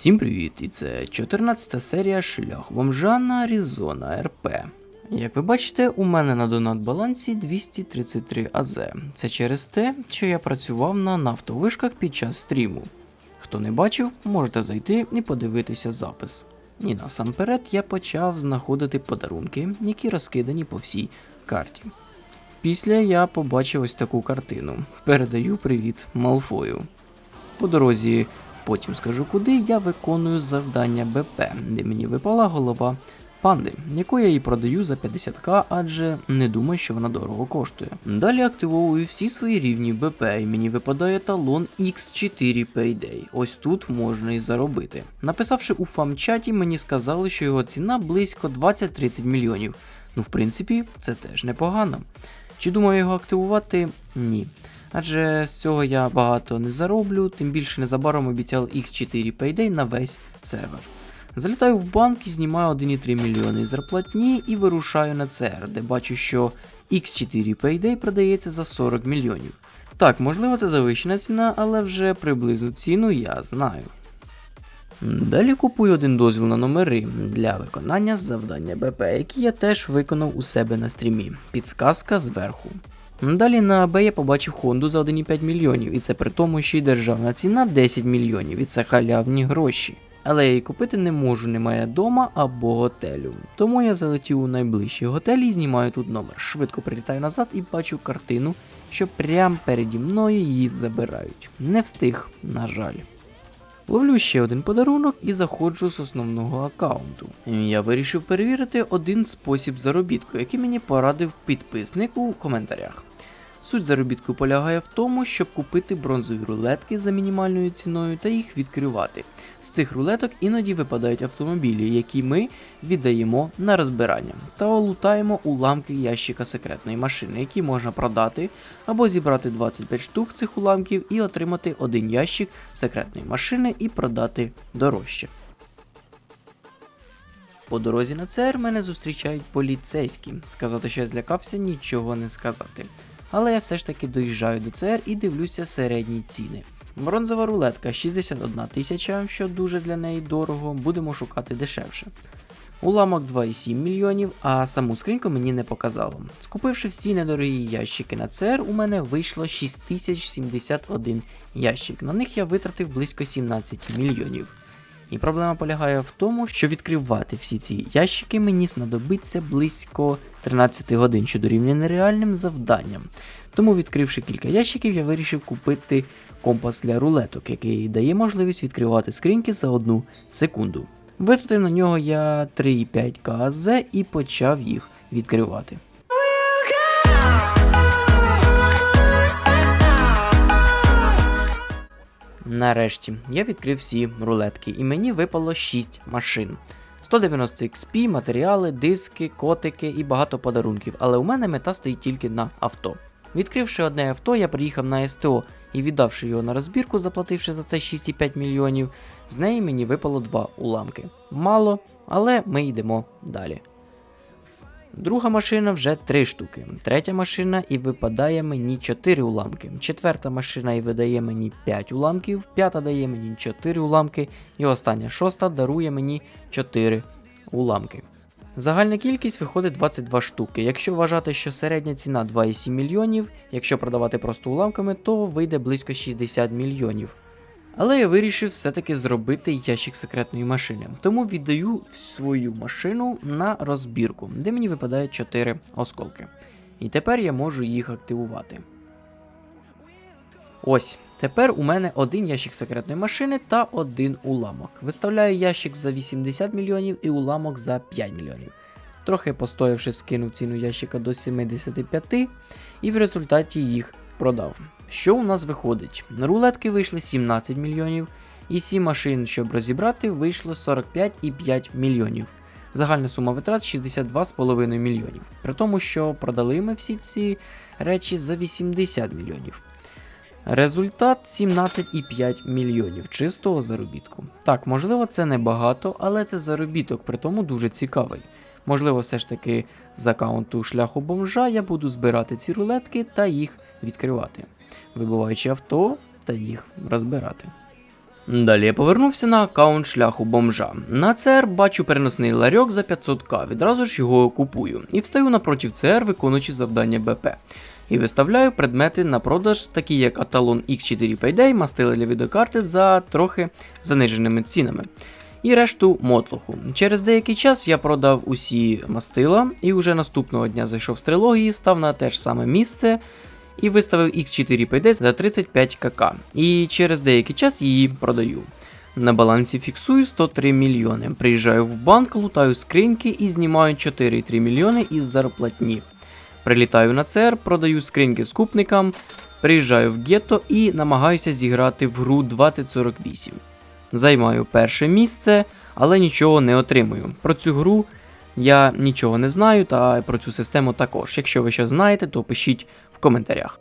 Всім привіт! І це 14 серія Шлях бомжа на Arizona РП. Як ви бачите, у мене на донат балансі 233 АЗ. Це через те, що я працював на нафтовишках під час стріму. Хто не бачив, можете зайти і подивитися запис. І насамперед я почав знаходити подарунки, які розкидані по всій карті. Після я побачив ось таку картину. Передаю привіт Малфою. По дорозі, потім скажу куди, я виконую завдання БП, де мені випала голова панди, яку я їй продаю за 50к, адже не думаю, що вона дорого коштує. Далі активовую всі свої рівні БП, і мені випадає талон X4 Payday. Ось тут можна і заробити. Написавши у фам-чаті, мені сказали, що його ціна близько 20-30 мільйонів. Ну, в принципі, це теж непогано. Чи думаю його активувати? Ні. Адже з цього я багато не зароблю, тим більше незабаром обіцяли X4 Payday на весь сервер. Залітаю в банк і знімаю 1,3 мільйони зарплатні і вирушаю на ЦР, де бачу, що X4 Payday продається за 40 мільйонів. Так, можливо, це завищена ціна, але вже приблизну ціну я знаю. Далі купую один дозвіл на номери для виконання завдання БП, які я теж виконав у себе на стрімі. Підсказка зверху. Далі на АБ я побачив Хонду за 1,5 мільйонів, і це при тому, що й державна ціна 10 мільйонів, і це халявні гроші. Але я її купити не можу, немає дома або готелю. Тому я залетів у найближчий готель і знімаю тут номер. Швидко прилітаю назад і бачу картину, що прямо переді мною її забирають. Не встиг, на жаль. Ловлю ще один подарунок і заходжу з основного аккаунту. Я вирішив перевірити один спосіб заробітку, який мені порадив підписник у коментарях. Суть заробітку полягає в тому, щоб купити бронзові рулетки за мінімальною ціною та їх відкривати. З цих рулеток іноді випадають автомобілі, які ми віддаємо на розбирання, та олутаємо уламки ящика секретної машини, які можна продати або зібрати 25 штук цих уламків і отримати один ящик секретної машини і продати дорожче. По дорозі на ЦР мене зустрічають поліцейські. Сказати, що я злякався, нічого не сказати. Але я все ж таки доїжджаю до ЦР і дивлюся середні ціни. Бронзова рулетка 61 тисяча, що дуже для неї дорого, будемо шукати дешевше. Уламок 2,7 мільйонів, а саму скриньку мені не показало. Скупивши всі недорогі ящики на ЦР, у мене вийшло 6071 ящик. На них я витратив близько 17 мільйонів. І проблема полягає в тому, що відкривати всі ці ящики мені знадобиться близько 13 годин, що дорівнює нереальним завданням. Тому, відкривши кілька ящиків, я вирішив купити компас для рулеток, який дає можливість відкривати скриньки за одну секунду. Витратив на нього я 3,5 КАЗ і почав їх відкривати. Нарешті я відкрив всі рулетки, і мені випало 6 машин. 190 XP, матеріали, диски, котики і багато подарунків, але у мене мета стоїть тільки на авто. Відкривши одне авто, я приїхав на СТО і віддавши його на розбірку, заплативши за це 6,5 мільйонів, з неї мені випало два уламки. Мало, але ми йдемо далі. Друга машина вже 3 штуки. Третя машина і випадає мені 4 уламки. Четверта машина і видає мені 5 уламків, п'ята дає мені 4 уламки, і остання шоста дарує мені 4 уламки. Загальна кількість виходить 22 штуки. Якщо вважати, що середня ціна 2,7 мільйонів, якщо продавати просто уламками, то вийде близько 60 мільйонів. Але я вирішив все-таки зробити ящик секретної машини. Тому віддаю свою машину на розбірку, де мені випадають 4 осколки. І тепер я можу їх активувати. Ось, тепер у мене один ящик секретної машини та один уламок. Виставляю ящик за 80 мільйонів і уламок за 5 мільйонів. Трохи постоявши, скинув ціну ящика до 75 і в результаті їх продав. Що у нас виходить? Рулетки вийшли 17 мільйонів, і 7 машин, щоб розібрати, вийшло 45,5 мільйонів. Загальна сума витрат 62,5 мільйонів. При тому, що продали ми всі ці речі за 80 мільйонів. Результат 17,5 мільйонів чистого заробітку. Так, можливо, це не багато, але це заробіток, при тому дуже цікавий. Можливо, все ж таки з аккаунту шляху бомжа я буду збирати ці рулетки та їх відкривати, вибиваючи авто та їх розбирати. Далі я повернувся на аккаунт шляху бомжа. На ЦР бачу переносний ларьок за 500к, відразу ж його купую. І встаю напротив ЦР, виконуючи завдання БП. І виставляю предмети на продаж, такі як Аталон X4 Payday, мастила для відеокарти за трохи заниженими цінами. І решту мотлоху. Через деякий час я продав усі мастила, і вже наступного дня зайшов з трилогії, став на те ж саме місце і виставив X4 Payday за 35 кк. І через деякий час її продаю. На балансі фіксую 103 мільйони. Приїжджаю в банк, лутаю скриньки і знімаю 4,3 мільйони із зарплатні. Прилітаю на ЦР, продаю скриньки скупникам, приїжджаю в гетто і намагаюся зіграти в гру 2048. Займаю перше місце, але нічого не отримую. Про цю гру я нічого не знаю, та про цю систему також. Якщо ви щось знаєте, то пишіть в коментарях.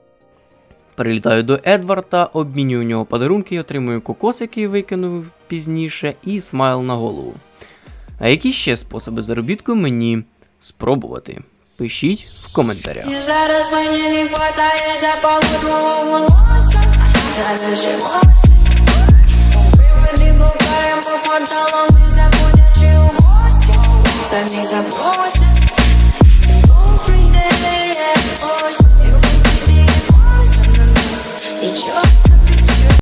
Прилітаю до Едварда, обмінюю у нього подарунки, отримую кокос, який викинув пізніше, і смайл на голову. А які ще способи заробітку мені спробувати? Пишіть в коментарях. Зараз мені не хватає запаху твого волосся Залишилося Приводи блукаємо порталом, that means I'm always every day. Yeah, always, every day. Each other.